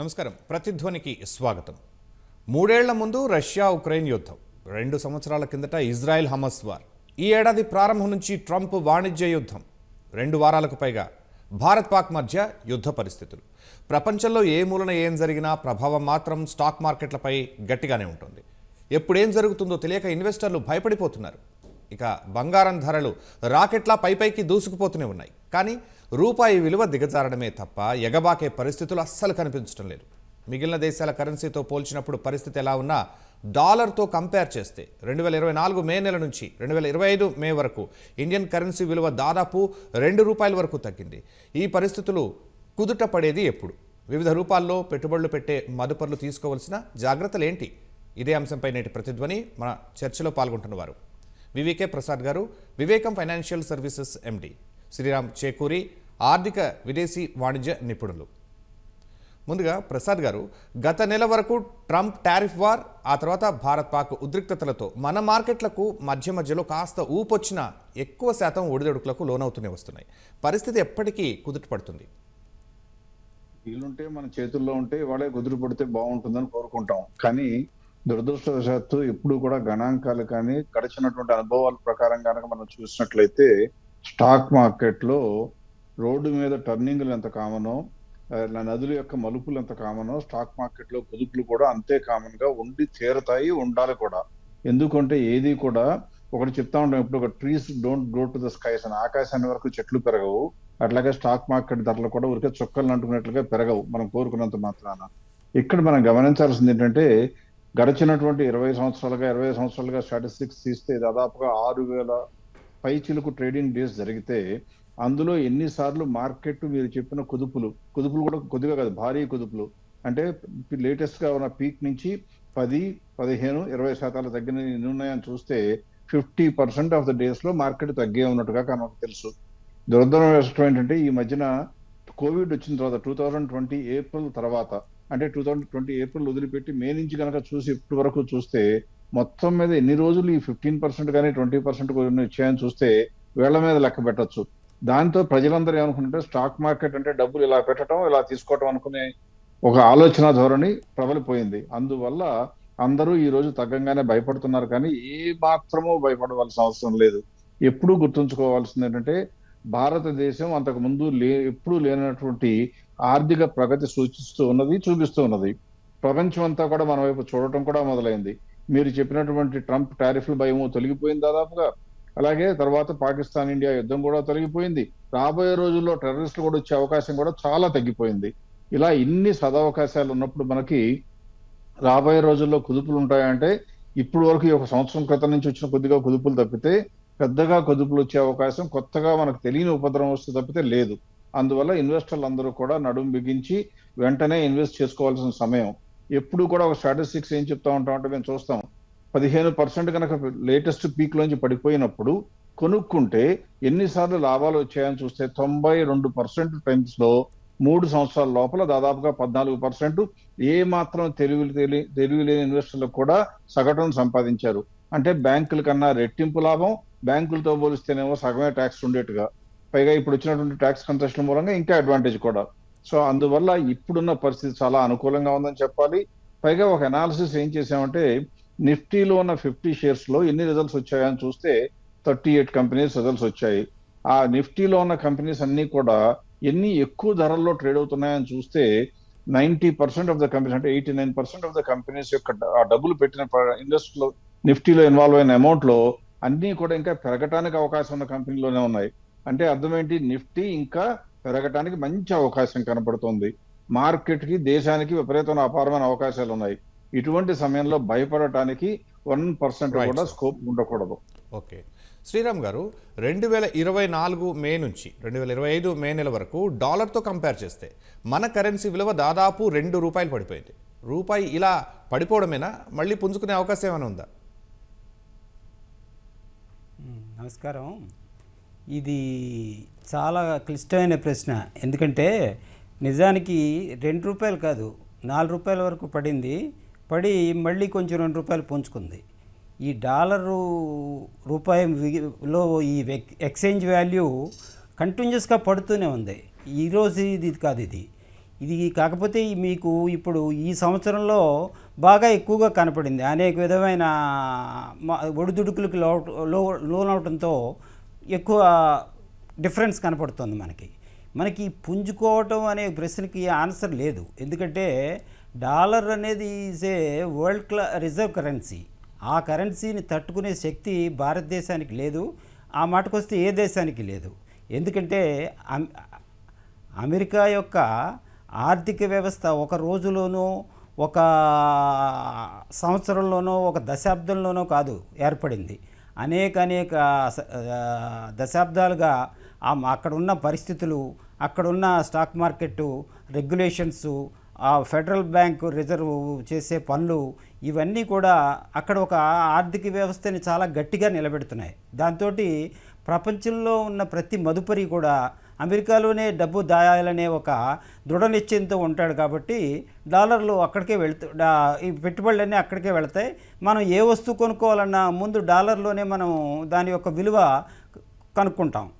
నమస్కారం. ప్రతిధ్వనికి స్వాగతం. మూడేళ్ళ ముందు రష్యా ఉక్రెయిన్ యుద్ధం. రెండు సంవత్సరాల కిందట ఇజ్రాయెల్ హమస్ వార్. ఈ ఏడాది ప్రారంభం నుంచి ట్రంప్ వాణిజ్య యుద్ధం. రెండు వారాలకు పైగా భారత్ పాక్ మధ్య యుద్ధ పరిస్థితులు. ప్రపంచంలో ఏ మూలన ఏం జరిగినా ప్రభావం మాత్రం స్టాక్ మార్కెట్లపై గట్టిగానే ఉంటుంది. ఎప్పుడేం జరుగుతుందో తెలియక ఇన్వెస్టర్లు భయపడిపోతున్నారు. ఇక బంగారం ధరలు రాకెట్లా పైపైకి దూసుకుపోతూనే ఉన్నాయి. కానీ రూపాయి విలువ దిగజారడమే తప్ప ఎగబాకే పరిస్థితులు అస్సలు కనిపించడం లేదు. మిగిలిన దేశాల కరెన్సీతో పోల్చినప్పుడు పరిస్థితి ఎలా ఉన్నా డాలర్తో కంపేర్ చేస్తే రెండు వేల ఇరవై నాలుగు మే నెల నుంచి రెండు వేల ఇరవై ఐదు మే వరకు ఇండియన్ కరెన్సీ విలువ దాదాపు రెండు రూపాయల వరకు తగ్గింది. ఈ పరిస్థితులు కుదుట పడేది ఎప్పుడు? వివిధ రూపాల్లో పెట్టుబడులు పెట్టే మదుపర్లు తీసుకోవాల్సిన జాగ్రత్తలు ఏంటి? ఇదే అంశంపై నేటి ప్రతిధ్వని మన చర్చలో పాల్గొంటున్నవారు VVK Prasad garu Vivekam financial services MD. Sriram Chekuri ఆర్థిక విదేశీ వాణిజ్య నిపుణులు. ముందుగా ప్రసాద్ గారు గత నెల వరకు ట్రంప్ టారిఫ్ వార్ ఆ తర్వాత భారత్ పాక్ ఉద్రిక్తతలతో మన మార్కెట్లకు మధ్య మధ్యలో కాస్త ఊపొచ్చిన ఎక్కువ శాతం ఒడిదొడుకులకు లోనవుతూనే వస్తున్నాయి. పరిస్థితి ఎప్పటికీ కుదుటపడుతుంది? వీలుంటే మన చేతుల్లో ఉంటే వాళ్ళే కుదురు పడితే బాగుంటుందని కోరుకుంటాం. కానీ దురదృష్టవశాత్తు ఇప్పుడు కూడా గణాంకాలు కానీ గడిచినటువంటి అనుభవాల ప్రకారం కనుక మనం చూసినట్లయితే స్టాక్ మార్కెట్లో రోడ్డు మీద టర్నింగ్లు ఎంత కామనో నదుల యొక్క మలుపులు ఎంత కామనో స్టాక్ మార్కెట్లో గొదుపులు కుదుపులు కూడా అంతే కామన్గా ఉండి తీరతాయి ఉండాలి కూడా. ఎందుకంటే ఏది కూడా ఒకటి చెప్తా ఉంటాం ఇప్పుడు ఒక trees don't grow to the skies అని ఆకాశాన్ని వరకు చెట్లు పెరగవు. అట్లాగే స్టాక్ మార్కెట్ ధరలు కూడా ఊరికే చొక్కలు అంటుకున్నట్లుగా పెరగవు మనం కోరుకున్నంత మాత్రాన. ఇక్కడ మనం గమనించాల్సింది ఏంటంటే గడిచినటువంటి ఇరవై సంవత్సరాలుగా ఇరవై సంవత్సరాలుగా స్టాటిస్టిక్స్ తీస్తే దాదాపుగా ఆరు వేల పై చిలుకు ట్రేడింగ్ డేస్ జరిగితే అందులో ఎన్నిసార్లు మార్కెట్ మీరు చెప్పిన కుదుపులు కుదుపులు కూడా కొద్దిగా కాదు భారీ కుదుపులు. అంటే లేటెస్ట్గా ఉన్న పీక్ నుంచి పది పదిహేను ఇరవై శాతాల తగ్గిన ఉన్నాయని చూస్తే ఫిఫ్టీ పర్సెంట్ ఆఫ్ ద డేస్లో మార్కెట్ తగ్గే ఉన్నట్టుగా మనకు తెలుసు. దురదృష్టం ఏంటంటే ఈ మధ్యన కోవిడ్ వచ్చిన తర్వాత టూ థౌజండ్ ట్వంటీ ఏప్రిల్ తర్వాత అంటే టూ థౌజండ్ ట్వంటీ ఏప్రిల్ వదిలిపెట్టి మే నుంచి కనుక చూసి ఇప్పటి వరకు చూస్తే మొత్తం మీద ఎన్ని రోజులు ఈ ఫిఫ్టీన్ పర్సెంట్ కానీ ట్వంటీ పర్సెంట్ వచ్చాయని చూస్తే వేళ్ళ మీద లెక్క పెట్టొచ్చు. దాంతో ప్రజలందరూ ఏమనుకుంటే స్టాక్ మార్కెట్ అంటే డబ్బులు ఇలా పెట్టడం ఇలా తీసుకోవటం అనుకునే ఒక ఆలోచన ధోరణి ప్రబలిపోయింది. అందువల్ల అందరూ ఈ రోజు తగ్గంగానే భయపడుతున్నారు కానీ ఏ మాత్రమూ భయపడవలసిన అవసరం లేదు. ఎప్పుడూ గుర్తుంచుకోవాల్సింది ఏంటంటే భారతదేశం అంతకు ముందు లే ఎప్పుడూ లేనటువంటి ఆర్థిక ప్రగతి సూచిస్తూ ఉన్నది చూపిస్తూ ఉన్నది. ప్రపంచం అంతా కూడా మన వైపు చూడటం కూడా మొదలైంది. మీరు చెప్పినటువంటి ట్రంప్ టారిఫ్ల భయము తొలగిపోయింది దాదాపుగా. అలాగే తర్వాత పాకిస్తాన్ ఇండియా యుద్ధం కూడా తొలగిపోయింది. రాబోయే రోజుల్లో టెర్రరిస్టులు కూడా వచ్చే అవకాశం కూడా చాలా తగ్గిపోయింది. ఇలా ఇన్ని సదవకాశాలు ఉన్నప్పుడు మనకి రాబోయే రోజుల్లో కుదుపులు ఉంటాయంటే ఇప్పుడు వరకు ఈ ఒక సంవత్సరం క్రితం నుంచి వచ్చిన కొద్దిగా కుదుపులు తప్పితే పెద్దగా కుదుపులు వచ్చే అవకాశం కొత్తగా మనకు తెలియని ఉపద్రవం వస్తే తప్పితే లేదు. అందువల్ల ఇన్వెస్టర్లు అందరూ కూడా నడుము బిగించి వెంటనే ఇన్వెస్ట్ చేసుకోవాల్సిన సమయం. ఎప్పుడు కూడా ఒక స్టాటిస్టిక్స్ ఏం చెప్తా ఉంటాం అంటే మేము చూస్తాం. పదిహేను పర్సెంట్ కనుక లేటెస్ట్ పీక్ లోంచి పడిపోయినప్పుడు కొనుక్కుంటే ఎన్నిసార్లు లాభాలు వచ్చాయని చూస్తే తొంభై రెండు పర్సెంట్ టైమ్స్లో మూడు సంవత్సరాల లోపల దాదాపుగా పద్నాలుగు పర్సెంట్ ఏ మాత్రం తెలివి తెలి తెలివి లేని ఇన్వెస్టర్లకు కూడా సగటును సంపాదించారు. అంటే బ్యాంకుల కన్నా రెట్టింపు లాభం బ్యాంకులతో పోలిస్తేనేమో సగమే ట్యాక్స్ ఉండేట్టుగా. పైగా ఇప్పుడు వచ్చినటువంటి ట్యాక్స్ కన్సెషన్ మూలంగా ఇంకా అడ్వాంటేజ్ కూడా. సో అందువల్ల ఇప్పుడున్న పరిస్థితి చాలా అనుకూలంగా ఉందని చెప్పాలి. పైగా ఒక అనాలిసిస్ ఏం చేసామంటే నిఫ్టీలో ఉన్న ఫిఫ్టీ షేర్స్లో ఎన్ని రిజల్ట్స్ వచ్చాయని చూస్తే థర్టీ ఎయిట్ కంపెనీస్ రిజల్ట్స్ వచ్చాయి. ఆ నిఫ్టీలో ఉన్న కంపెనీస్ అన్ని కూడా ఎన్ని ఎక్కువ ధరల్లో ట్రేడ్ అవుతున్నాయని చూస్తే ninety percent of the companies అంటే eighty nine percent of the companies యొక్క డబ్బులు పెట్టిన ఇండస్ట్రీలో నిఫ్టీలో ఇన్వాల్వ్ అయిన అమౌంట్లో అన్ని కూడా ఇంకా పెరగటానికి అవకాశం ఉన్న కంపెనీలోనే ఉన్నాయి. అంటే అర్థం ఏంటి? నిఫ్టీ ఇంకా పెరగటానికి మంచి అవకాశం కనపడుతుంది. మార్కెట్కి దేశానికి విపరీతమైన అపారమైన అవకాశాలు ఉన్నాయి ఇటువంటి సమయంలో భయపడటానికి వన్ పర్సెంట్ కూడా. స్కోప్ ఉండకూడదు. ఓకే. శ్రీరామ్ గారు రెండు వేల ఇరవై నాలుగు మే నుంచి రెండు వేల ఇరవై ఐదు మే నెల వరకు డాలర్తో కంపేర్ చేస్తే మన కరెన్సీ విలువ దాదాపు రెండు రూపాయలు పడిపోయింది. రూపాయి ఇలా పడిపోవడమేనా? మళ్ళీ పుంజుకునే అవకాశం ఏమైనా ఉందా? నమస్కారం. ఇది చాలా క్లిష్టమైన ప్రశ్న. ఎందుకంటే నిజానికి రెండు రూపాయలు కాదు నాలుగు రూపాయల వరకు పడింది. పడి మళ్ళీ కొంచెం రెండు రూపాయలు పుంజుకుంది. ఈ డాలరు రూపాయిలో ఈ ఎక్స్చేంజ్ వాల్యూ కంటిన్యూస్గా పడుతూనే ఉంది. ఈరోజు ఇది కాదు ఇది. ఇది కాకపోతే మీకు ఇప్పుడు ఈ సంవత్సరంలో బాగా ఎక్కువగా కనపడింది. అనేక విధమైన మ- ఒడిదుడుకులకు లో లో లోనవటంతో ఎక్కువ డిఫరెన్స్ కనపడుతుంది మనకి. మనకి పుంజుకోవటం అనే ప్రశ్నకి ఆన్సర్ లేదు. ఎందుకంటే డాలర్ అనేది is a world class reserve currency ఆ కరెన్సీని తట్టుకునే శక్తి భారతదేశానికి లేదు ఆ మాటకొస్తే ఏ దేశానికి లేదు. ఎందుకంటే అమెరికా యొక్క ఆర్థిక వ్యవస్థ ఒక రోజులోనో ఒక సంవత్సరంలోనో ఒక దశాబ్దంలోనో కాదు ఏర్పడింది. అనేక అనేక దశాబ్దాలుగా అక్కడున్న అక్కడ ఉన్న పరిస్థితులు అక్కడున్న స్టాక్ మార్కెట్ రెగ్యులేషన్స్ ఆ ఫెడరల్ బ్యాంకు రిజర్వ్ చేసే పనులు ఇవన్నీ కూడా అక్కడ ఒక ఆర్థిక వ్యవస్థని చాలా గట్టిగా నిలబెడుతున్నాయి. దాంతో ప్రపంచంలో ఉన్న ప్రతి మదుపరి కూడా అమెరికాలోనే డబ్బు దాయాలనే ఒక దృఢ నిశ్చయంతో ఉంటాడు కాబట్టి డాలర్లు అక్కడికే వెళ్తూ ఈ పెట్టుబడులన్నీ అక్కడికే వెళ్తాయి. మనం ఏ వస్తువు కొనుక్కోవాలన్నా ముందు డాలర్లోనే మనం దాని యొక్క విలువ కనుక్కుంటాం.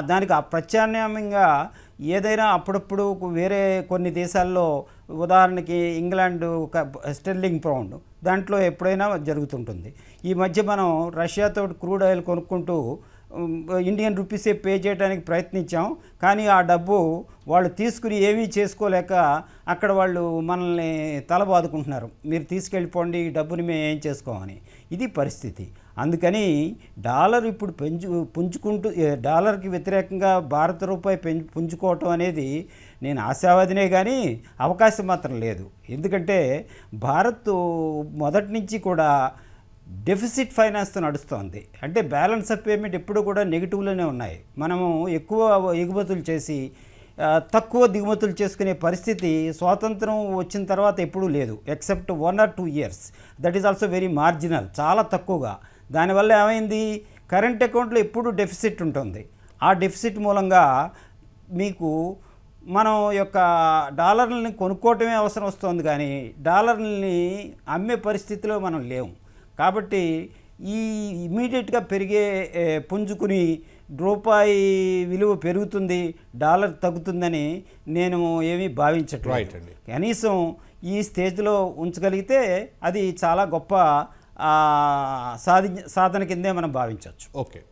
దానికి ప్రత్యామ్నాయంగా ఏదైనా అప్పుడప్పుడు వేరే కొన్ని దేశాల్లో ఉదాహరణకి ఇంగ్లాండ్ ఒక స్టెర్లింగ్ పౌండ్. దాంట్లో ఎప్పుడైనా జరుగుతుంటుంది. ఈ మధ్య మనం రష్యాతో క్రూడ్ ఆయిల్ కొనుక్కుంటూ ఇండియన్ రూపీసే పే చేయడానికి ప్రయత్నించాం. కానీ ఆ డబ్బు వాళ్ళు తీసుకుని ఏమీ చేసుకోలేక అక్కడ వాళ్ళు మనల్ని తలబాదుకుంటున్నారు. మీరు తీసుకెళ్ళిపోండి ఈ డబ్బుని మేము ఏం చేసుకోమని. ఇది పరిస్థితి. అందుకని డాలర్ ఇప్పుడు పెంచు పుంజుకుంటూ డాలర్కి వ్యతిరేకంగా భారత రూపాయి పెంచు పుంజుకోవటం అనేది నేను ఆశావాదినే కానీ అవకాశం మాత్రం లేదు. ఎందుకంటే భారత్ మొదటి నుంచి కూడా డెఫిసిట్ ఫైనాన్స్తో నడుస్తోంది. అంటే బ్యాలెన్స్ ఆఫ్ పేమెంట్ ఎప్పుడు కూడా నెగిటివ్లోనే ఉన్నాయి. మనము ఎక్కువ ఎగుమతులు చేసి తక్కువ దిగుమతులు చేసుకునే పరిస్థితి స్వాతంత్రం వచ్చిన తర్వాత ఎప్పుడూ లేదు. Except one or two years that is also very marginal చాలా తక్కువగా. దానివల్ల ఏమైంది? కరెంట్ అకౌంట్లో ఎప్పుడు డెఫిసిట్ ఉంటుంది. ఆ డెఫిసిట్ మూలంగా మీకు మనం యొక్క డాలర్లని కొనుక్కోవటమే అవసరం వస్తుంది కానీ డాలర్ని అమ్మే పరిస్థితిలో మనం లేము. కాబట్టి ఈ ఇమీడియట్గా పెరిగే పుంజుకుని రూపాయి విలువ పెరుగుతుంది డాలర్ తగ్గుతుందని నేను ఏమీ భావించట్లేదు. కనీసం ఈ స్టేజ్లో ఉంచగలిగితే అది చాలా గొప్ప సాధి సాధన కిందే మనం భావించవచ్చు. ఓకే.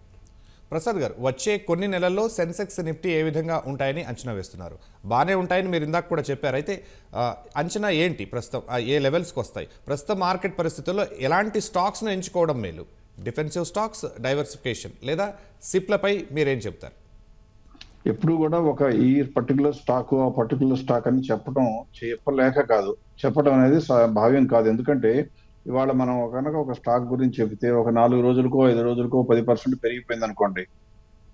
ప్రసాద్ గారు వచ్చే కొన్ని నెలల్లో సెన్సెక్స్ నిఫ్టీ ఏ విధంగా ఉంటాయని అంచనా వేస్తున్నారు. బాగానే ఉంటాయని మీరు ఇందాక కూడా చెప్పారు. అయితే అంచనా ఏంటి ప్రస్తుతం? ఆ, ఏ లెవెల్స్కి వస్తాయి? ప్రస్తుతం మార్కెట్ పరిస్థితుల్లో ఎలాంటి స్టాక్స్ను ఎంచుకోవడం మేలు? డిఫెన్సివ్ స్టాక్స్ డైవర్సిఫికేషన్ లేదా సిప్లపై మీరేం చెప్తారు ఎప్పుడు కూడా ఒక ఈ పర్టికులర్ స్టాక్ ఆ పర్టికులర్ స్టాక్ అని చెప్పడం చెప్పలేక కాదు. చెప్పడం అనేది స- భావ్యం కాదు. ఎందుకంటే ఇవాళ మనం కనుక ఒక స్టాక్ గురించి చెబితే ఒక నాలుగు రోజులకో ఐదు రోజులకో పది పర్సెంట్ పెరిగిపోయింది అనుకోండి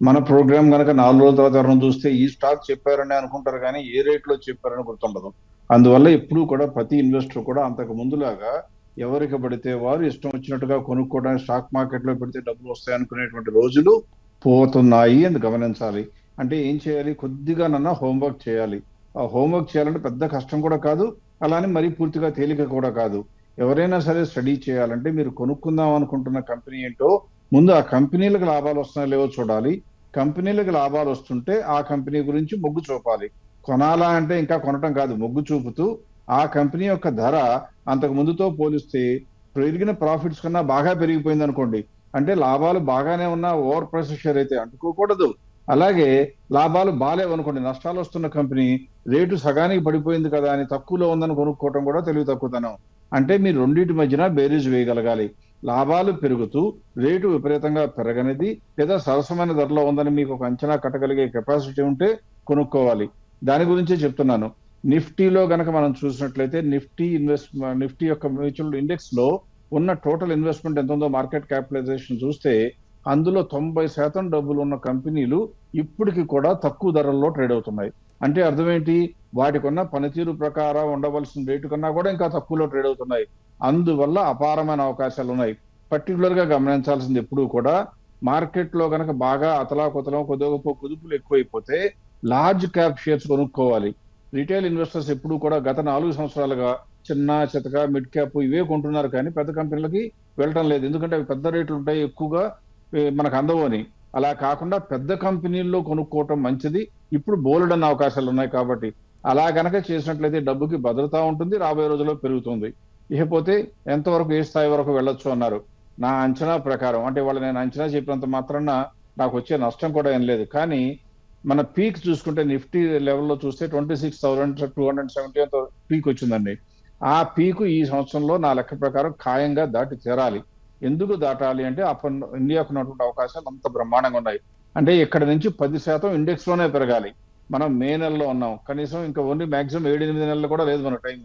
మన ప్రోగ్రామ్ కనుక నాలుగు రోజుల తర్వాత ఎవరైనా చూస్తే ఈ స్టాక్ చెప్పారని అనుకుంటారు కానీ ఏ రేట్లో చెప్పారని గుర్తుండదు. అందువల్ల ఎప్పుడు కూడా ప్రతి ఇన్వెస్టర్ కూడా అంతకు ముందులాగా ఎవరికి పడితే వారు ఇష్టం వచ్చినట్టుగా కొనుక్కోవడానికి స్టాక్ మార్కెట్లో పెడితే డబ్బులు వస్తాయి అనుకునేటువంటి రోజులు పోతున్నాయి అని గమనించాలి. అంటే ఏం చేయాలి? కొద్దిగా నన్న హోంవర్క్ చేయాలి. ఆ హోంవర్క్ చేయాలంటే పెద్ద కష్టం కూడా కాదు అలానే మరీ పూర్తిగా తేలిక కూడా కాదు. ఎవరైనా సరే స్టడీ చేయాలంటే మీరు కొనుక్కుందాం అనుకుంటున్న కంపెనీ ఏంటో ముందు ఆ కంపెనీలకు లాభాలు వస్తున్నాయో లేవో చూడాలి. కంపెనీలకు లాభాలు వస్తుంటే ఆ కంపెనీ గురించి మొగ్గు చూపాలి. కొనాలా అంటే ఇంకా కొనటం కాదు మొగ్గు చూపుతూ ఆ కంపెనీ యొక్క ధర అంతకు ముందుతో పోలిస్తే పెరిగిన ప్రాఫిట్స్ కన్నా బాగా పెరిగిపోయింది అనుకోండి. అంటే లాభాలు బాగానే ఉన్నా ఓవర్ ప్రైస్ షేర్ అయితే అంటుకోకూడదు. అలాగే లాభాలు బాగాలేవు అనుకోండి నష్టాలు వస్తున్న కంపెనీ రేటు సగానికి పడిపోయింది కదా అని తక్కువలో ఉందని కొనుక్కోవటం కూడా తెలివి తక్కువతనం. అంటే మీరు రెండింటి మధ్యన బేరీజ్ వేయగలగాలి. లాభాలు పెరుగుతూ రేటు విపరీతంగా పెరగనిది లేదా సరసమైన ధరలో ఉందని మీకు ఒక అంచనా కట్టగలిగే కెపాసిటీ ఉంటే కొనుక్కోవాలి. దాని గురించే చెప్తున్నాను. నిఫ్టీలో గనక మనం చూసినట్లయితే నిఫ్టీ ఇన్వెస్ట్ నిఫ్టీ యొక్క మ్యూచువల్ ఇండెక్స్లో ఉన్న టోటల్ ఇన్వెస్ట్మెంట్ ఎంత ఉందో మార్కెట్ క్యాపిటలైజేషన్ చూస్తే అందులో తొంభై శాతం డబ్బులు ఉన్న కంపెనీలు ఇప్పటికి కూడా తక్కువ ధరల్లో ట్రేడ్ అవుతున్నాయి. అంటే అర్థం ఏంటి వాటికి ఉన్న పనితీరు ప్రకారం ఉండవలసిన రేటు కన్నా కూడా ఇంకా తక్కువలో ట్రేడ్ అవుతున్నాయి. అందువల్ల అపారమైన అవకాశాలు ఉన్నాయి పర్టికులర్గా గమనించాల్సింది ఎప్పుడు కూడా మార్కెట్లో కనుక బాగా అతలాకుతలం కొద్దిగా గొప్ప కుదుపులు ఎక్కువైపోతే లార్జ్ క్యాప్ షేర్స్ కొనుక్కోవాలి. రిటైల్ ఇన్వెస్టర్స్ ఎప్పుడు కూడా గత నాలుగు సంవత్సరాలుగా చిన్న చితక మిడ్ క్యాప్ ఇవే కొంటున్నారు కానీ పెద్ద కంపెనీలకి వెళ్ళటం లేదు. ఎందుకంటే అవి పెద్ద రేట్లు ఉంటాయి ఎక్కువగా మనకు అందవు అని. అలా కాకుండా పెద్ద కంపెనీల్లో కొనుక్కోవటం మంచిది. ఇప్పుడు బోలెడన్న అవకాశాలు ఉన్నాయి కాబట్టి అలా గనక చేసినట్లయితే డబ్బుకి భద్రత ఉంటుంది రాబోయే రోజుల్లో పెరుగుతుంది. ఇకపోతే ఎంతవరకు ఏ స్థాయి వరకు వెళ్ళొచ్చు అన్నారు. నా అంచనా ప్రకారం అంటే వాళ్ళు నేను అంచనా చెప్పినంత మాత్రాన నాకు వచ్చే నష్టం కూడా ఏం లేదు. కానీ మన పీక్ చూసుకుంటే నిఫ్టీ లెవెల్లో చూస్తే twenty six thousand two hundred seventy peak వచ్చిందండి. ఆ పీకు ఈ సంవత్సరంలో నా లెక్క ప్రకారం ఖాయంగా దాటి తీరాలి. ఎందుకు దాటాలి అంటే అప్పుడు ఇండియాకు ఉన్నటువంటి అవకాశాలు అంత బ్రహ్మాండంగా ఉన్నాయి. అంటే ఇక్కడ నుంచి పది శాతం ఇండెక్స్లోనే పెరగాలి. మనం మే నెలలో ఉన్నాం. కనీసం ఇంకా ఓన్లీ మాక్సిమం ఏడు ఎనిమిది నెలలు కూడా లేదు మన టైం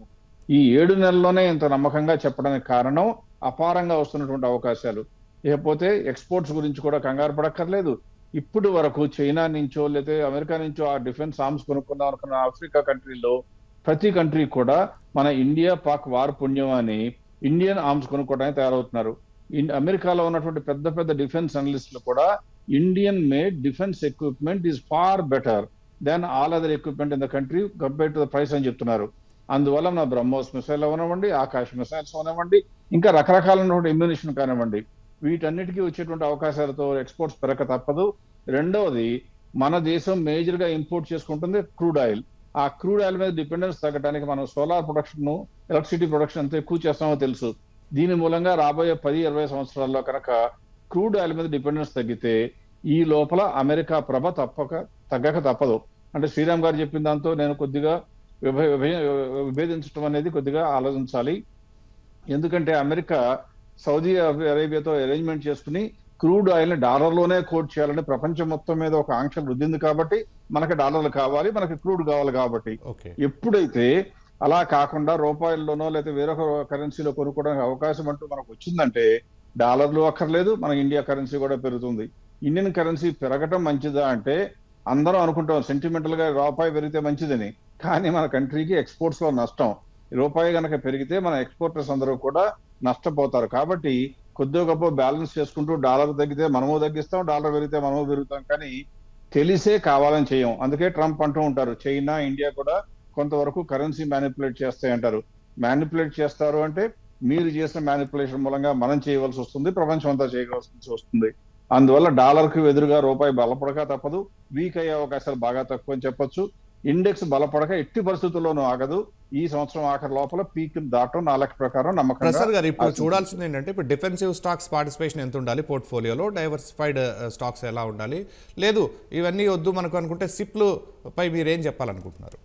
ఈ ఏడు నెలల్లోనే ఇంత నమ్మకంగా చెప్పడానికి కారణం అపారంగా వస్తున్నటువంటి అవకాశాలు. లేకపోతే ఎక్స్పోర్ట్స్ గురించి కూడా కంగారు పడక్కర్లేదు. ఇప్పుడు వరకు చైనా నుంచో లేకపోతే అమెరికా నుంచో ఆ డిఫెన్స్ ఆర్మ్స్ కొనుక్కుందాం అనుకున్న ఆఫ్రికా కంట్రీలో ప్రతి కంట్రీ కూడా మన ఇండియా పాక్ వార్ పుణ్యం అని ఇండియన్ ఆర్మ్స్ కొనుక్కోవడానికి తయారవుతున్నారు. అమెరికాలో ఉన్నటువంటి పెద్ద పెద్ద డిఫెన్స్ అనలిస్టులు కూడా Indian made defence equipment is far better than all other equipment in the country compare to the price అని చెప్తున్నారు. అందువల్ల మన బ్రహ్మోస్ మిసైల్ అవనివ్వండి ఆకాశ మిసైల్స్ అవనివ్వండి ఇంకా రకరకాలైనటువంటి ఇమ్యునిషన్ కానివ్వండి. వీటన్నిటికీ వచ్చేటువంటి అవకాశాలతో ఎక్స్పోర్ట్స్ పెరగక తప్పదు. రెండవది మన దేశం మేజర్గా ఇంపోర్ట్ చేసుకుంటుంది క్రూడ్ ఆయిల్. ఆ క్రూడ్ ఆయిల్ మీద డిపెండెన్స్ తగ్గడానికి మనం సోలార్ ప్రొడక్షన్ ఎలక్ట్రిసిటీ ప్రొడక్షన్ అంతా ఎక్కువ చేస్తామో తెలుసు. దీని మూలంగా రాబోయే పది ఇరవై సంవత్సరాల్లో కనుక క్రూడ్ ఆయిల్ మీద డిపెండెన్స్ తగ్గితే ఈ లోపల అమెరికా ప్రభ తప్పక తగ్గక తప్పదు. అంటే శ్రీరామ్ గారు చెప్పిన దాంతో నేను కొద్దిగా విభ- విభ- విభేదించడం అనేది కొద్దిగా ఆలోచించాలి. ఎందుకంటే అమెరికా సౌదీ అరే- అరేబియాతో అరేంజ్మెంట్ చేసుకుని క్రూడ్ ఆయిల్ని డాలర్లోనే కోట్ చేయాలని ప్రపంచం మొత్తం మీద ఒక ఆంక్షలు రుద్దింది కాబట్టి మనకి డాలర్లు కావాలి మనకి క్రూడ్ కావాలి కాబట్టి. ఎప్పుడైతే అలా కాకుండా రూపాయల్లోనో లేదా వేరొక కరెన్సీలో కొనుక్కోవడానికి అవకాశం అంటూ మనకు వచ్చిందంటే డాలర్లు అక్కర్లేదు మన ఇండియా కరెన్సీ కూడా పెరుగుతుంది. ఇండియన్ కరెన్సీ పెరగటం మంచిదా అంటే అందరం అనుకుంటాం సెంటిమెంటల్గా రూపాయి పెరిగితే మంచిదని. కానీ మన కంట్రీకి ఎక్స్పోర్ట్స్లో నష్టం. రూపాయి గనక పెరిగితే మన ఎక్స్పోర్టర్స్ అందరూ కూడా నష్టపోతారు. కాబట్టి కొద్దిగా గొప్ప బ్యాలెన్స్ చేసుకుంటూ డాలర్ తగ్గితే మనము తగ్గిస్తాం డాలర్ పెరిగితే మనము పెరుగుతాం. కానీ తెలిసే కావాలని చేయం. అందుకే ట్రంప్ అంటూ ఉంటారు చైనా ఇండియా కూడా కొంతవరకు కరెన్సీ మ్యానిపులేట్ చేస్తాయి అంటారు. మ్యానిపులేట్ చేస్తారు అంటే మీరు చేసిన మ్యానిపులేషన్ మూలంగా మనం చేయవలసి వస్తుంది ప్రపంచం అంతా చేయవలసి వస్తుంది. అందువల్ల డాలర్కు ఎదురుగా రూపాయి బలపడక తప్పదు వీక్ అయ్యే అవకాశాలు బాగా తక్కువ అని చెప్పొచ్చు. ఇండెక్స్ బలపడక ఎట్టి పరిస్థితుల్లోనూ ఆగదు. ఈ సంవత్సరం ఆఖరి లోపల పీక్ దాటం నా లెక్క ప్రకారం నమ్మకంగా ప్రసాద్ గారు ఇప్పుడు. చూడాల్సింది ఏంటంటే ఇప్పుడు డిఫెన్సివ్ స్టాక్స్ పార్టిసిపేషన్ ఎంత ఉండాలి పోర్ట్ఫోలియోలో? డైవర్సిఫైడ్ స్టాక్స్ ఎలా ఉండాలి? లేదు ఇవన్నీ వద్దు మనకు అనుకుంటే సిప్లు పై మీరు ఏం చెప్పాలనుకుంటున్నారు?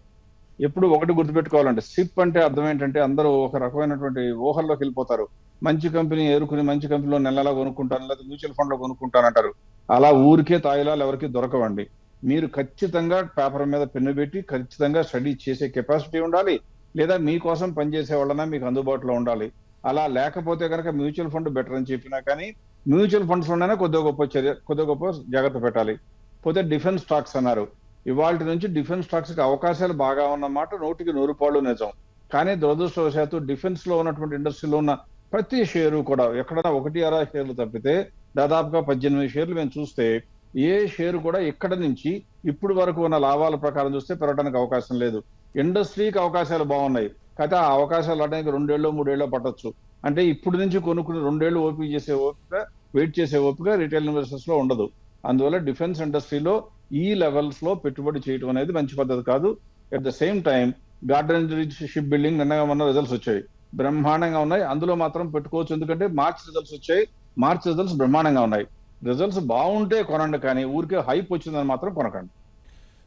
ఎప్పుడు ఒకటి గుర్తుపెట్టుకోవాలంటే సిప్ అంటే అర్థం ఏంటంటే అందరూ ఒక రకమైనటువంటి ఊహల్లోకి వెళ్ళిపోతారు. మంచి కంపెనీ ఏరుకుని మంచి కంపెనీలో నెలలా కొనుక్కుంటాను లేదా మ్యూచువల్ ఫండ్లో కొనుక్కుంటాను అంటారు. అలా ఊరికే తాయిలాలు ఎవరికి దొరకవండి. మీరు ఖచ్చితంగా పేపర్ మీద పెన్ను పెట్టి ఖచ్చితంగా స్టడీ చేసే కెపాసిటీ ఉండాలి. లేదా మీకోసం పనిచేసే వాళ్ళన మీకు అందుబాటులో ఉండాలి. అలా లేకపోతే కనుక మ్యూచువల్ ఫండ్ బెటర్ అని చెప్పినా కానీ మ్యూచువల్ ఫండ్స్లోనే కొద్దిగా గొప్ప చర్య కొద్దిగా గొప్ప జాగ్రత్త పెట్టాలి. పోతే డిఫెన్స్ స్టాక్స్ అన్నారు. ఇవాళ నుంచి డిఫెన్స్ స్టాక్స్కి అవకాశాలు బాగా ఉన్నమాట నూటికి నూరు పాళ్ళు నిజం. కానీ దురదృష్టవశాత్తు డిఫెన్స్లో ఉన్నటువంటి ఇండస్ట్రీలో ఉన్న ప్రతి షేరు కూడా ఎక్కడైనా ఒకటి అరవై షేర్లు తప్పితే దాదాపుగా పద్దెనిమిది షేర్లు మేము చూస్తే ఏ షేరు కూడా ఇక్కడ నుంచి ఇప్పుడు వరకు ఉన్న లాభాల ప్రకారం చూస్తే పెరగడానికి అవకాశం లేదు. ఇండస్ట్రీకి అవకాశాలు బాగున్నాయి. కాకపోతే ఆ అవకాశాలు రావడానికి రెండేళ్ళు మూడేళ్ళు పట్టొచ్చు. అంటే ఇప్పుడు నుంచి కొనుక్కుని రెండేళ్ళు ఓపిక చేసే ఓపిక వెయిట్ చేసే ఓపిక రిటైల్ ఇన్వెస్టర్స్లో ఉండదు. అందువల్ల డిఫెన్స్ ఇండస్ట్రీలో ఈ లెవెల్స్లో పెట్టుబడి చేయడం అనేది మంచి పద్ధతి కాదు. At the same time Garden ship building నిన్నగా ఉన్న రిజల్ట్స్ వచ్చాయి. బ్రహ్మాండంగా ఉన్నాయి. అందులో మాత్రం పెట్టుకోవచ్చు. ఎందుకంటే మార్చ్ రిజల్ట్స్ వచ్చాయి. మార్చ్ రిజల్ట్స్ బ్రహ్మాండంగా ఉన్నాయి. రిజల్ట్స్ బాగుంటే కొనండి కానీ ఊరికే హైప్ వచ్చిందని మాత్రం కొనకండి.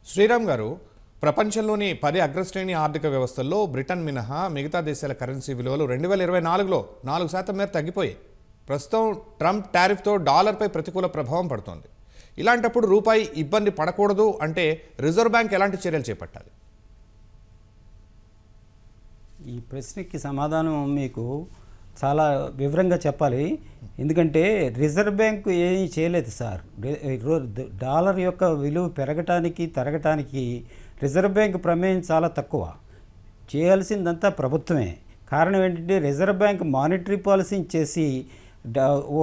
శ్రీరామ్ గారు ప్రపంచంలోని పది అగ్రశ్రేణి ఆర్థిక వ్యవస్థల్లో బ్రిటన్ మినహా మిగతా దేశాల కరెన్సీ విలువలు రెండు వేల ఇరవై నాలుగులో నాలుగు శాతం మేర తగ్గిపోయాయి. ప్రస్తుతం ట్రంప్ టారిఫ్తో డాలర్పై ప్రతికూల ప్రభావం పడుతోంది. ఇలాంటప్పుడు రూపాయి ఇబ్బంది పడకూడదు అంటే రిజర్వ్ బ్యాంక్ ఎలాంటి చర్యలు చేపట్టాలి? ఈ ప్రశ్నకి సమాధానం మీకు చాలా వివరంగా చెప్పాలి. ఎందుకంటే రిజర్వ్ బ్యాంకు ఏమీ చేయలేదు సార్. డాలర్ యొక్క విలువ పెరగటానికి తరగటానికి రిజర్వ్ బ్యాంక్ ప్రమేయం చాలా తక్కువ. చేయాల్సిందంతా ప్రభుత్వమే. కారణం ఏంటంటే రిజర్వ్ బ్యాంక్ మానిటరీ పాలసీని చేసి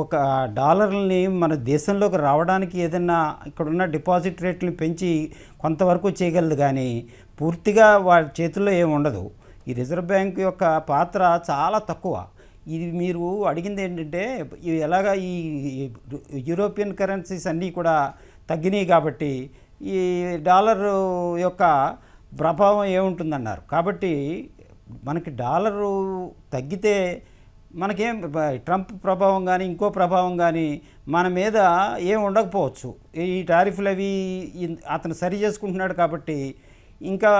ఒక డాలర్లని మన దేశంలోకి రావడానికి ఏదైనా ఇక్కడున్న డిపాజిట్ రేట్లను పెంచి కొంతవరకు చేయగలదు కానీ పూర్తిగా వారి చేతుల్లో ఏమి ఉండదు. ఈ రిజర్వ్ బ్యాంక్ యొక్క పాత్ర చాలా తక్కువ. ఇది మీరు అడిగింది ఏంటంటే ఎలాగ ఎలాగా ఈ యూరోపియన్ కరెన్సీస్ అన్నీ కూడా తగ్గినాయి కాబట్టి ఈ డాలర్ యొక్క ప్రభావం ఏముంటుందన్నారు. కాబట్టి మనకి డాలరు తగ్గితే మనకేం ట్రంప్ ప్రభావం కానీ ఇంకో ప్రభావం కానీ మన మీద ఏం ఉండకపోవచ్చు. ఈ టారిఫ్లు అవి అతను సరి చేసుకుంటున్నాడు కాబట్టి ఇంకా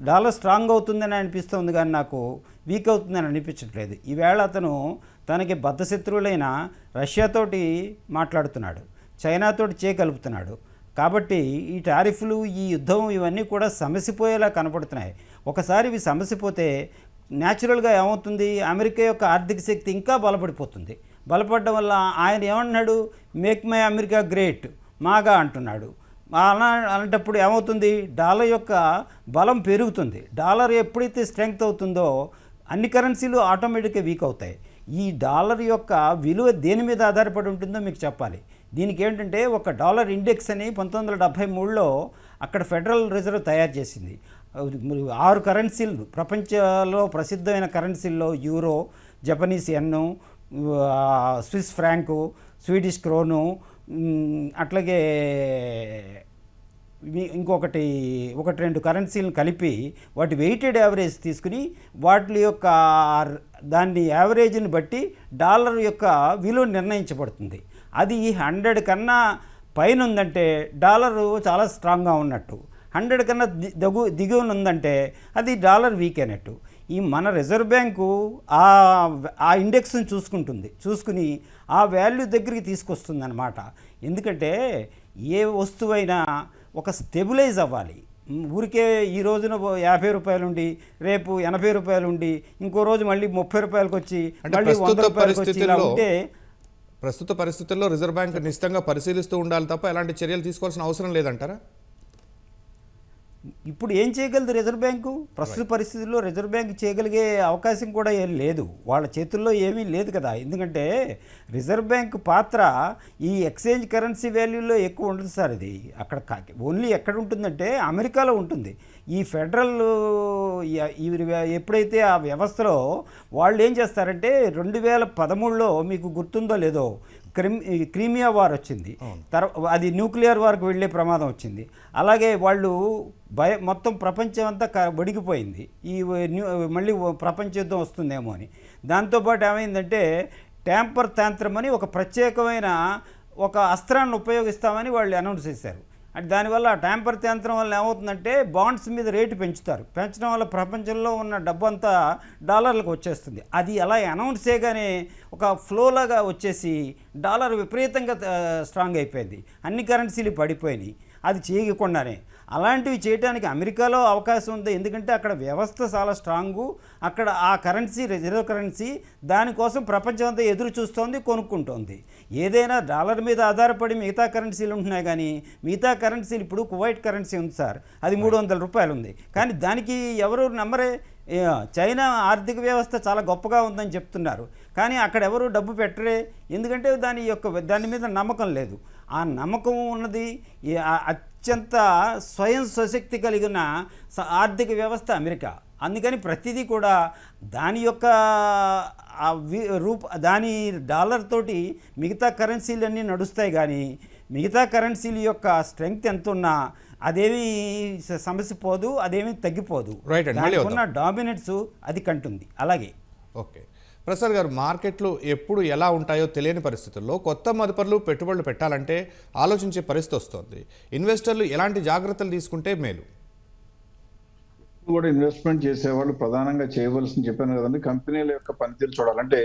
డాలర్ స్ట్రాంగ్ అవుతుందని అనిపిస్తుంది కానీ నాకు వీక్ అవుతుందని అనిపించట్లేదు. ఈవేళ అతను తనకి బద్ధశత్రువులైన రష్యాతోటి మాట్లాడుతున్నాడు. చైనాతోటి చేయగలుపుతున్నాడు కాబట్టి ఈ టారిఫ్లు ఈ యుద్ధం ఇవన్నీ కూడా సమసిపోయేలా కనపడుతున్నాయి. ఒకసారి ఇవి సమసిపోతే న్యాచురల్గా ఏమవుతుంది? అమెరికా యొక్క ఆర్థిక శక్తి ఇంకా బలపడిపోతుంది. బలపడడం వల్ల ఆయన ఏమన్నాడు? మేక్ మై అమెరికా గ్రేట్ మాగా అంటున్నాడు. అలా అలాంటప్పుడు ఏమవుతుంది? డాలర్ యొక్క బలం పెరుగుతుంది. డాలర్ ఎప్పుడైతే స్ట్రెంగ్త్ అవుతుందో అన్ని కరెన్సీలు ఆటోమేటిక్గా వీక్ అవుతాయి. ఈ డాలర్ యొక్క విలువ దేని మీద ఆధారపడి ఉంటుందో మీకు చెప్పాలి. దీనికి ఏంటంటే ఒక డాలర్ ఇండెక్స్ అని పంతొమ్మిది వందల డెబ్భై మూడులో అక్కడ ఫెడరల్ రిజర్వ్ తయారు చేసింది. ఆరు కరెన్సీలు ప్రపంచంలో ప్రసిద్ధమైన కరెన్సీల్లో euro Japanese yen Swiss franc Swedish krona అట్లాగే ఇంకొకటి ఒకటి రెండు కరెన్సీలను కలిపి వాటి వెయిటెడ్ యావరేజ్ తీసుకుని వాటి యొక్క దాన్ని యావరేజ్ని బట్టి డాలర్ యొక్క విలువ నిర్ణయించబడుతుంది. అది హండ్రెడ్ కన్నా పైన ఉందంటే డాలరు చాలా స్ట్రాంగ్గా ఉన్నట్టు. హండ్రెడ్ కన్నా దగు దిగువన ఉందంటే అది డాలర్ వీక్ అయినట్టు. ఈ మన రిజర్వ్ బ్యాంకు ఆ ఆ ఇండెక్స్ని చూసుకుంటుంది. చూసుకుని ఆ వాల్యూ దగ్గరికి తీసుకొస్తుంది అనమాట ఎందుకంటే ఏ వస్తువైనా ఒక స్టెబిలైజ్ అవ్వాలి. ఊరికే ఈ రోజున యాభై రూపాయలు ఉండి రేపు ఎనభై రూపాయలు ఉండి ఇంకో రోజు మళ్ళీ ముప్పై రూపాయలకు వచ్చి మళ్ళీ వంద రూపాయలకు వచ్చి ఉంటే ప్రస్తుత పరిస్థితుల్లో రిజర్వ్ బ్యాంక్ నిశ్చితంగా పరిశీలిస్తూ ఉండాలి తప్ప ఎలాంటి చర్యలు తీసుకోవాల్సిన అవసరం లేదంటారా? ఇప్పుడు ఏం చేయగలదు రిజర్వ్ బ్యాంకు? ప్రస్తుత పరిస్థితుల్లో రిజర్వ్ బ్యాంక్ చేయగలిగే అవకాశం కూడా ఏం లేదు. వాళ్ళ చేతుల్లో ఏమీ లేదు కదా. ఎందుకంటే రిజర్వ్ బ్యాంక్ పాత్ర ఈ ఎక్స్చేంజ్ కరెన్సీ వాల్యూలో ఎక్కువ ఉండదు సార్ ఇది. అక్కడ ఓన్లీ ఎక్కడ ఉంటుందంటే అమెరికాలో ఉంటుంది. ఈ ఫెడరల్ ఎప్పుడైతే ఆ వ్యవస్థలో వాళ్ళు ఏం చేస్తారంటే రెండు వేల పదమూడులో మీకు గుర్తుందో లేదో క్రిమ్ క్రీమియా వార్ వచ్చింది. తర్వా అది న్యూక్లియర్ వార్కి వెళ్ళే ప్రమాదం వచ్చింది. అలాగే వాళ్ళు భయ మొత్తం ప్రపంచం అంతా క వడిగిపోయింది ఈ న్యూ మళ్ళీ ప్రపంచ యుద్ధం వస్తుందేమో అని. దాంతోపాటు ఏమైందంటే ట్యాంపర్ తాంత్రం అని ఒక ప్రత్యేకమైన ఒక అస్త్రాన్ని ఉపయోగిస్తామని వాళ్ళు అనౌన్స్ చేశారు. అంటే దానివల్ల ట్యాంపర్ తంత్రం వల్ల ఏమవుతుందంటే బాండ్స్ మీద రేటు పెంచుతారు. పెంచడం వల్ల ప్రపంచంలో ఉన్న డబ్బు అంతా డాలర్లకు వచ్చేస్తుంది. అది అలా అనౌన్స్ చేయగానే ఒక ఫ్లోలాగా వచ్చేసి డాలర్ విపరీతంగా స్ట్రాంగ్ అయిపోయింది. అన్ని కరెన్సీలు పడిపోయినాయి. అది చేయకుండానే అలాంటివి చేయడానికి అమెరికాలో అవకాశం ఉంది. ఎందుకంటే అక్కడ వ్యవస్థ చాలా స్ట్రాంగు. అక్కడ ఆ కరెన్సీ రిజర్వ్ కరెన్సీ దానికోసం ప్రపంచం అంతా ఎదురు చూస్తోంది కొనుక్కుంటోంది. ఏదైనా డాలర్ మీద ఆధారపడి మిగతా కరెన్సీలు ఉంటున్నాయి కానీ మిగతా కరెన్సీలు ఇప్పుడు కువైట్ కరెన్సీ ఉంది సార్. అది మూడు వందల రూపాయలు ఉంది. కానీ దానికి ఎవరు నమ్మరే? చైనా ఆర్థిక వ్యవస్థ చాలా గొప్పగా ఉందని చెప్తున్నారు. కానీ అక్కడ ఎవరు డబ్బు పెట్టరే? ఎందుకంటే దాని యొక్క దాని మీద నమ్మకం లేదు. ఆ నమ్మకం ఉన్నది అత్యంత స్వయం స్వశక్తి కలిగిన ఆర్థిక వ్యవస్థ అమెరికా. అందుకని ప్రతిదీ కూడా దాని యొక్క రూప దాని డాలర్ తోటి మిగతా కరెన్సీలన్నీ నడుస్తాయి కానీ మిగతా కరెన్సీల యొక్క స్ట్రెంగ్త్ ఎంత ఉన్నా అదేమీ సమస్య పోదు అదేమీ తగ్గిపోదు. ఉన్న డామినెట్స్ అది కంటుంది. అలాగే. ఓకే. ప్రసాద్ గారు మార్కెట్లు ఎప్పుడు ఎలా ఉంటాయో తెలియని పరిస్థితుల్లో కొత్త మదుపర్లు పెట్టుబడులు పెట్టాలంటే ఆలోచించే పరిస్థితి వస్తుంది. ఇన్వెస్టర్లు ఎలాంటి జాగ్రత్తలు తీసుకుంటే మేలు? కూడా ఇన్వెస్ట్మెంట్ చేసేవాళ్ళు ప్రధానంగా చేయవలసింది చెప్పాను కదండి కంపెనీల యొక్క పనితీరు చూడాలంటే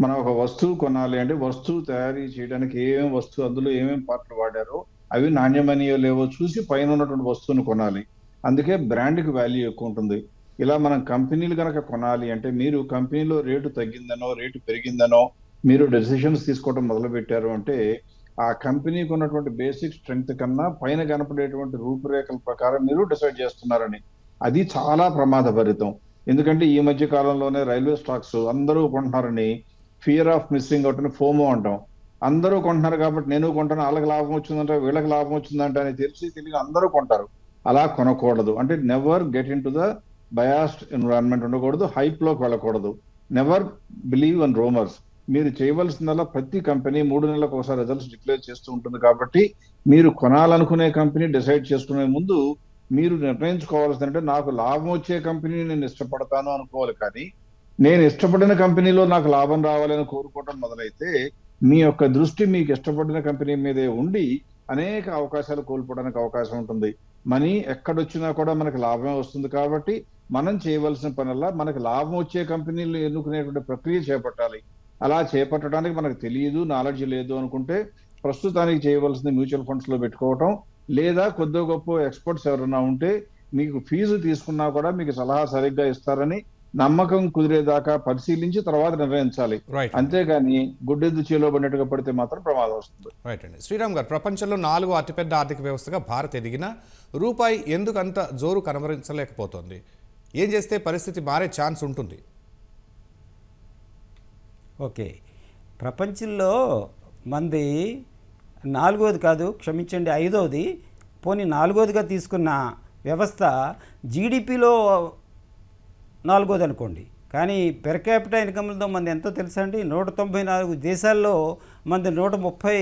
మనం ఒక వస్తువు కొనాలి అంటే వస్తువు తయారీ చేయడానికి ఏమేమి వస్తువు అందులో ఏమేమి పార్ట్లు వాడారో అవి నాణ్యమైనయో లేవో చూసి పైన ఉన్నటువంటి వస్తువును కొనాలి. అందుకే బ్రాండ్కి వాల్యూ ఎక్కువ ఉంటుంది. ఇలా మనం కంపెనీలు కనుక కొనాలి అంటే మీరు కంపెనీలో రేటు తగ్గిందనో రేటు పెరిగిందనో మీరు డెసిషన్స్ తీసుకోవడం మొదలు పెట్టారు అంటే ఆ కంపెనీకి ఉన్నటువంటి బేసిక్ స్ట్రెంగ్త్ కన్నా పైన కనపడేటువంటి రూపురేఖల ప్రకారం మీరు డిసైడ్ చేస్తున్నారని. అది చాలా ప్రమాదభరితం. ఎందుకంటే ఈ మధ్య కాలంలోనే రైల్వే స్టాక్స్ అందరూ కొంటున్నారని ఫియర్ ఆఫ్ మిస్సింగ్ అవుట్ అని ఫోమో అంటాం. అందరూ కొంటున్నారు కాబట్టి నేను కొంటాను వాళ్ళకి లాభం వచ్చిందంట వీళ్ళకి లాభం వచ్చిందంట అని తెలిసి తెలియని అందరూ కొంటారు. అలా కొనకూడదు. అంటే never get into the biased environment ఉండకూడదు హైప్లోకి వెళ్ళకూడదు. నెవర్ బిలీవ్ అన్ రోమర్స్ మీరు చేయవలసిందల్లా ప్రతి కంపెనీ మూడు నెలలకు ఒకసారి రిజల్ట్స్ డిక్లేర్ చేస్తూ ఉంటుంది కాబట్టి మీరు కొనాలనుకునే కంపెనీ డిసైడ్ చేసుకునే ముందు మీరు నిర్ణయించుకోవాల్సింది అంటే నాకు లాభం వచ్చే కంపెనీని నేను ఇష్టపడతాను అనుకోవాలి కానీ నేను ఇష్టపడిన కంపెనీలో నాకు లాభం రావాలని కోరుకోవడం మొదలైతే మీ యొక్క దృష్టి మీకు ఇష్టపడిన కంపెనీ మీదే ఉండి అనేక అవకాశాలు కోల్పోవడానికి అవకాశం ఉంటుంది. మనీ ఎక్కడొచ్చినా కూడా మనకి లాభమే వస్తుంది కాబట్టి మనం చేయవలసిన పనల్లా మనకి లాభం వచ్చే కంపెనీలు ఎన్నుకునేటువంటి ప్రక్రియ చేపట్టాలి. అలా చేపట్టడానికి మనకు తెలియదు నాలెడ్జ్ లేదు అనుకుంటే ప్రస్తుతానికి చేయవలసింది మ్యూచువల్ ఫండ్స్లో పెట్టుకోవటం. లేదా కొద్ది గొప్ప ఎక్స్పర్ట్స్ ఎవరైనా ఉంటే మీకు ఫీజు తీసుకున్నా కూడా మీకు సలహా సరిగ్గా ఇస్తారని నమ్మకం కుదిరేదాకా పరిశీలించి తర్వాత నిర్ణయించాలి. అంతేగాని గుడ్డెద్దు చేలో పడినట్టుగా పడితే మాత్రం ప్రమాదం వస్తుంది. రైట్ అండి. శ్రీరామ్ గారు ప్రపంచంలో నాలుగో అతిపెద్ద ఆర్థిక వ్యవస్థగా భారత్ ఎదిగినా రూపాయి ఎందుకు అంత జోరు కనబరించలేకపోతుంది? ఏం చేస్తే పరిస్థితి మారే ఛాన్స్ ఉంటుంది. ఓకే. ప్రపంచంలో మంది నాలుగోది కాదు క్షమించండి ఐదోది. పోనీ నాలుగోదిగా తీసుకున్న వ్యవస్థ జీడిపిలో నాలుగోది అనుకోండి కానీ పెర్ క్యాపిటల్ ఇన్కమ్లతో మంది ఎంతో తెలుసా అండి? నూట తొంభై నాలుగు దేశాల్లో మంది నూట ముప్పై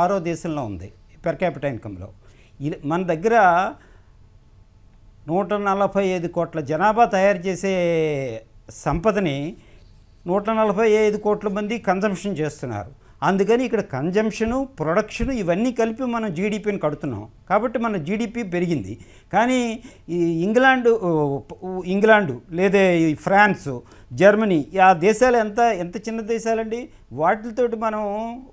ఆరో దేశంలో ఉంది పెర్ క్యాపిటల్ ఇన్కంలో ఇది మన దగ్గర నూట నలభై ఐదు కోట్ల జనాభా తయారు చేసే సంపదని నూట నలభై ఐదు కోట్ల మంది కన్జంప్షన్ చేస్తున్నారు. అందుకని ఇక్కడ కన్జంప్షను ప్రొడక్షన్ ఇవన్నీ కలిపి మనం జీడిపిని కడుతున్నాం. కాబట్టి మన జీడిపి పెరిగింది. కానీ ఈ ఇంగ్లాండు ఇంగ్లాండు లేదా ఫ్రాన్స్ జర్మనీ ఆ దేశాలు ఎంత ఎంత చిన్న దేశాలండి? వాటితోటి మనం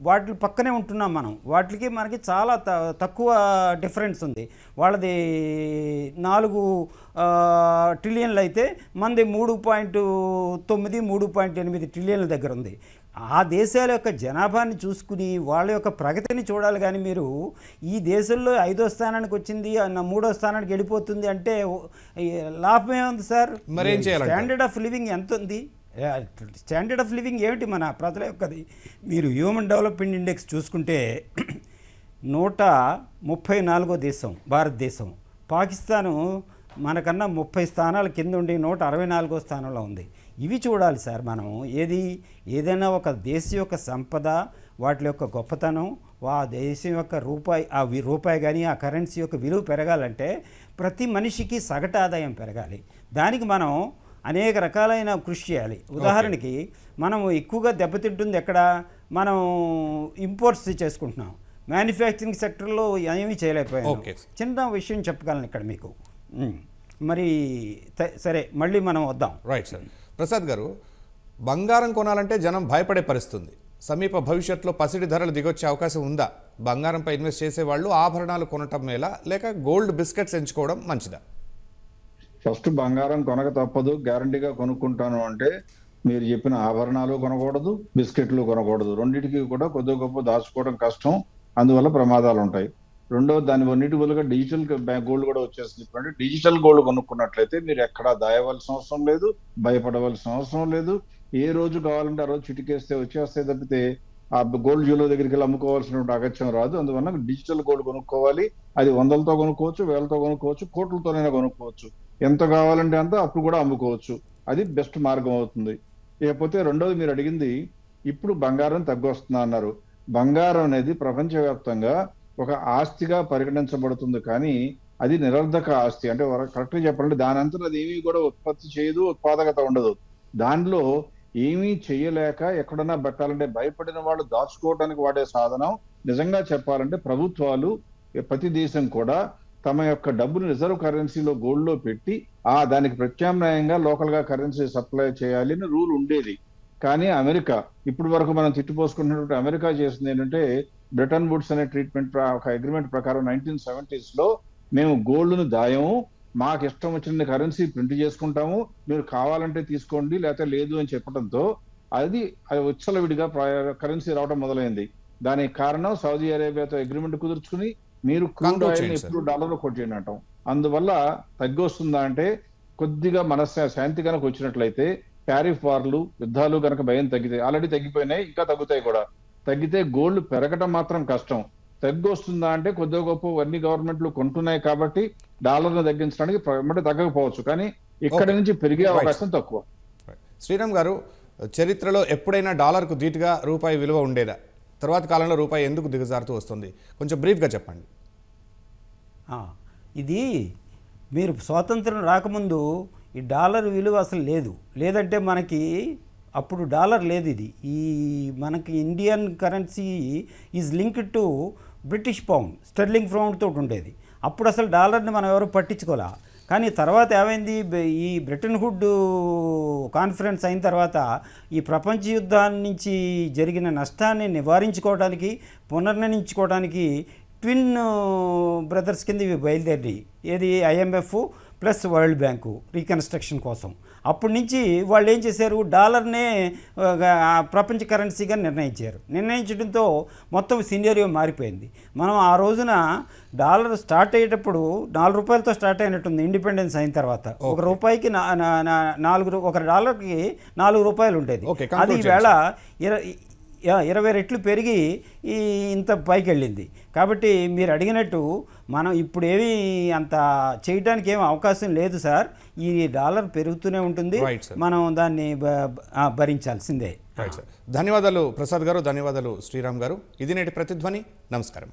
వాటి పక్కనే ఉంటున్నాం మనం. వాటికి మనకి చాలా త తక్కువ డిఫరెన్స్ ఉంది. వాళ్ళది నాలుగు ట్రిలియన్లు అయితే మనది మూడు పాయింట్ తొమ్మిది మూడు పాయింట్ ఎనిమిది ట్రిలియన్ల దగ్గర ఉంది. ఆ దేశాల యొక్క జనాభాని చూసుకుని వాళ్ళ యొక్క ప్రగతిని చూడాలి కానీ మీరు ఈ దేశంలో ఐదో స్థానానికి వచ్చింది అన్న మూడో స్థానానికి వెళ్ళిపోతుంది అంటే లాభమే ఉంది సార్? స్టాండర్డ్ ఆఫ్ లివింగ్ ఎంత ఉంది స్టాండర్డ్ ఆఫ్ లివింగ్ ఏమిటి మన ప్రజల యొక్కది? మీరు హ్యూమన్ డెవలప్మెంట్ ఇండెక్స్ చూసుకుంటే నూట ముప్పై నాలుగో దేశం భారతదేశం. పాకిస్తాను మనకన్నా ముప్పై స్థానాల కింద ఉండి నూట అరవై నాలుగో స్థానంలో ఉంది. ఇవి చూడాలి సార్ మనం ఏది ఏదైనా ఒక దేశం యొక్క సంపద వాటి యొక్క గొప్పతనం ఆ దేశం యొక్క రూపాయి ఆ వి- రూపాయి కానీ ఆ కరెన్సీ యొక్క విలువ పెరగాలంటే ప్రతి మనిషికి సగటు ఆదాయం పెరగాలి. దానికి మనం అనేక రకాలైన కృషి చేయాలి. ఉదాహరణకి మనం ఎక్కువగా దెబ్బతింటుంది ఎక్కడ? మనం ఇంపోర్ట్స్ చేసుకుంటున్నాం. మ్యానుఫ్యాక్చరింగ్ సెక్టర్లో ఏమీ చేయలేకపోయాం. చిన్న విషయం చెప్పగలను ఇక్కడ మీకు. మరి సరే మళ్ళీ మనం వద్దాం. రైట్ సార్ ప్రసాద్ గారు బంగారం కొనాలంటే జనం భయపడే పరిస్థితుంది. సమీప భవిష్యత్తులో పసిడి ధరలు దిగొచ్చే అవకాశం ఉందా? బంగారంపై ఇన్వెస్ట్ చేసే వాళ్ళు ఆభరణాలు కొనటం మేలా లేక గోల్డ్ బిస్కెట్స్ ఎంచుకోవడం మంచిదా? ఫస్ట్ బంగారం కొనక తప్పదు గ్యారంటీగా కొనుక్కుంటాను అంటే మీరు చెప్పిన ఆభరణాలు కొనకూడదు బిస్కెట్లు కొనకూడదు. రెండింటికి కూడా కొద్ది గొప్ప దాచుకోవడం కష్టం అందువల్ల ప్రమాదాలు ఉంటాయి. రెండో దాని అన్నిటి వల్ల డిజిటల్ గోల్డ్ కూడా వచ్చేస్తుంది. ఇప్పుడు డిజిటల్ గోల్డ్ కొనుక్కున్నట్లయితే మీరు ఎక్కడా దాయవలసిన అవసరం లేదు భయపడవలసిన అవసరం లేదు. ఏ రోజు కావాలంటే ఆ రోజు చిటికేస్తే వచ్చేస్తే తప్పితే ఆ గోల్డ్ జ్యువెలర్ దగ్గరికి వెళ్ళి అమ్ముకోవాల్సిన అగత్యం రాదు. అందువల్ల డిజిటల్ గోల్డ్ కొనుక్కోవాలి. అది వందలతో కొనుక్కోవచ్చు వేలతో కొనుక్కోవచ్చు కోట్లతోనైనా కొనుక్కోవచ్చు. ఎంత కావాలంటే అంత అప్పుడు కూడా అమ్ముకోవచ్చు. అది బెస్ట్ మార్గం అవుతుంది. లేకపోతే రెండోది మీరు అడిగింది ఇప్పుడు బంగారం తగ్గొస్తుందా అన్నారు. బంగారం అనేది ప్రపంచవ్యాప్తంగా ఒక ఆస్తిగా పరిగణించబడుతుంది కానీ అది నిరర్ధక ఆస్తి. అంటే కరెక్ట్ చెప్పాలంటే దాని అంతా అది ఏమీ కూడా ఉత్పత్తి చేయదు ఉత్పాదకత ఉండదు. దానిలో ఏమీ చేయలేక ఎక్కడన్నా పెట్టాలంటే భయపడిన వాళ్ళు దాచుకోవడానికి వాడే సాధనం. నిజంగా చెప్పాలంటే ప్రభుత్వాలు ప్రతి దేశం కూడా తమ యొక్క డబ్బును రిజర్వ్ కరెన్సీలో గోల్డ్లో పెట్టి ఆ దానికి ప్రత్యామ్నాయంగా లోకల్గా కరెన్సీ సప్లై చేయాలి అని రూల్ ఉండేది. కానీ అమెరికా ఇప్పటి వరకు మనం తిట్టిపోసుకున్నటువంటి అమెరికా చేసింది ఏంటంటే బ్రిటన్ వుడ్స్ అనే ట్రీట్మెంట్ ఒక అగ్రిమెంట్ ప్రకారం నైన్టీన్ సెవెంటీస్లో మేము గోల్డ్ను దాయము మాకు ఇష్టం వచ్చిన కరెన్సీ ప్రింట్ చేసుకుంటాము మీరు కావాలంటే తీసుకోండి లేకపోతే లేదు అని చెప్పడంతో అది అది విచ్చలవిడిగా కరెన్సీ రావడం మొదలైంది. దానికి కారణం సౌదీ అరేబియాతో అగ్రిమెంట్ కుదుర్చుకుని మీరు క్రూడ్ ఆయిల్ ఎప్పుడు డాలర్ కొట్టేయండి అంటాం అందువల్ల తగ్గొస్తుందా అంటే కొద్దిగా మనశ్శా శాంతి కనుక వచ్చినట్లయితే టారిఫ్ వార్లు యుద్ధాలు కనుక భయం తగ్గితే ఆల్రెడీ తగ్గిపోయినాయి ఇంకా తగ్గుతాయి కూడా. తగ్గితే గోల్డ్ పెరగటం మాత్రం కష్టం. తగ్గొస్తుందా అంటే కొద్దిగా గొప్ప అన్ని గవర్నమెంట్లు కొంటున్నాయి కాబట్టి డాలర్ను తగ్గించడానికి వెంబడి తగ్గకపోవచ్చు. కానీ ఇక్కడ. నుంచి పెరిగే. అవకాశం తక్కువ. శ్రీరామ్ గారు చరిత్రలో ఎప్పుడైనా డాలర్కు ధీటుగా రూపాయి విలువ ఉండేదా? తర్వాత కాలంలో రూపాయి ఎందుకు దిగజారుతూ వస్తుంది? కొంచెం బ్రీఫ్గా చెప్పండి. ఆ, ఇది మీరు స్వాతంత్రం రాకముందు ఈ డాలర్ విలువ అసలు లేదు. లేదంటే మనకి అప్పుడు డాలర్ లేదు ఇది. ఈ మనకి Indian currency is linked to British pound sterling pound తోటి ఉండేది. అప్పుడు అసలు డాలర్ని మనం ఎవరు పట్టించుకోలే? కానీ తర్వాత ఏమైంది? ఈ బ్రిటన్ హుడ్ కాన్ఫరెన్స్ అయిన తర్వాత ఈ ప్రపంచ యుద్ధాల నుంచి జరిగిన నష్టాన్ని నివారించుకోవడానికి పునర్నిర్ణయించుకోవడానికి ట్విన్ బ్రదర్స్ కింద ఇవి బయలుదేరి ఏది? IMF plus World Bank reconstruction కోసం. అప్పటి నుంచి వాళ్ళు ఏం చేశారు? డాలర్నే ప్రపంచ కరెన్సీగా నిర్ణయించారు. నిర్ణయించడంతో మొత్తం సినియరియో మారిపోయింది. మనం ఆ రోజున డాలర్ స్టార్ట్ అయ్యేటప్పుడు నాలుగు రూపాయలతో స్టార్ట్ అయినట్టుంది ఇండిపెండెన్స్ అయిన తర్వాత. ఒక రూపాయికి నాలుగు ఒక డాలర్కి నాలుగు రూపాయలు ఉండేది. అది ఈవేళ ఇరవై రెట్లు పెరిగి ఈ ఇంత పైకి వెళ్ళింది కాబట్టి మీరు అడిగినట్టు మనం ఇప్పుడు ఏమీ అంత చేయడానికి ఏం అవకాశం లేదు సార్. ఈ డాలర్ పెరుగుతూనే ఉంటుంది. మనం దాన్ని భరించాల్సిందే. రైట్ సార్ ధన్యవాదాలు ప్రసాద్ గారు. ధన్యవాదాలు శ్రీరామ్ గారు. ఇది నేటి ప్రతిధ్వని. నమస్కారం.